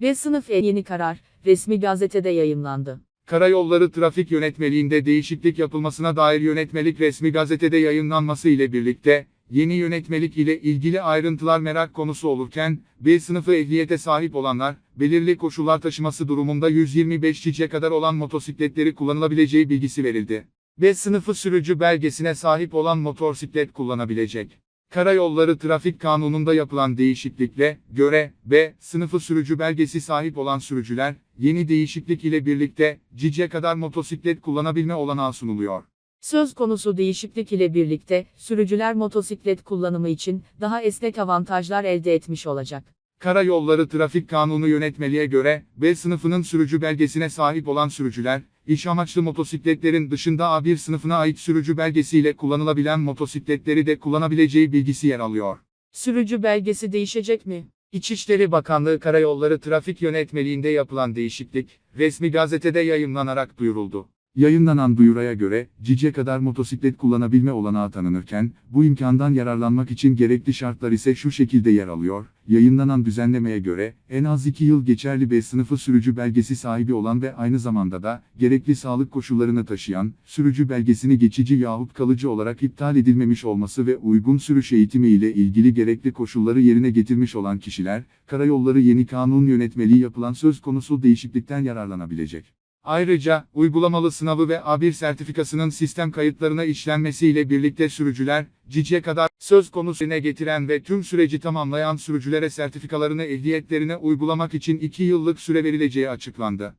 Ve sınıf E yeni karar, resmi gazetede yayımlandı. Karayolları Trafik Yönetmeliğinde değişiklik yapılmasına dair yönetmelik resmi gazetede yayınlanması ile birlikte, yeni yönetmelik ile ilgili ayrıntılar merak konusu olurken, B sınıfı ehliyete sahip olanlar, belirli koşullar taşıması durumunda 125 cc kadar olan motosikletleri kullanılabileceği bilgisi verildi. B sınıfı sürücü belgesine sahip olan motosiklet kullanabilecek. Karayolları Trafik Kanunu'nda yapılan değişiklikle göre B sınıfı sürücü belgesi sahip olan sürücüler yeni değişiklik ile birlikte cice kadar motosiklet kullanabilme olanağı sunuluyor. Söz konusu değişiklik ile birlikte, sürücüler motosiklet kullanımı için daha esnek avantajlar elde etmiş olacak. Karayolları Trafik Kanunu yönetmeliğe göre B sınıfının sürücü belgesine sahip olan sürücüler, iş amaçlı motosikletlerin dışında A1 sınıfına ait sürücü belgesiyle kullanılabilen motosikletleri de kullanabileceği bilgisi yer alıyor. Sürücü belgesi değişecek mi? İçişleri Bakanlığı Karayolları Trafik Yönetmeliğinde yapılan değişiklik, resmi gazetede yayımlanarak duyuruldu. Yayınlanan duyuraya göre, cice kadar motosiklet kullanabilme olanağı tanınırken, bu imkandan yararlanmak için gerekli şartlar ise şu şekilde yer alıyor. Yayınlanan düzenlemeye göre, en az 2 yıl geçerli B sınıfı sürücü belgesi sahibi olan ve aynı zamanda da, gerekli sağlık koşullarını taşıyan, sürücü belgesini geçici yahut kalıcı olarak iptal edilmemiş olması ve uygun sürüş eğitimi ile ilgili gerekli koşulları yerine getirmiş olan kişiler, Karayolları Yeni Kanun yönetmeliği yapılan söz konusu değişiklikten yararlanabilecek. Ayrıca, uygulamalı sınavı ve A1 sertifikasının sistem kayıtlarına işlenmesiyle birlikte sürücüler, CİC'e kadar söz konusuna getiren ve tüm süreci tamamlayan sürücülere sertifikalarını ehliyetlerine uygulamak için 2 yıllık süre verileceği açıklandı.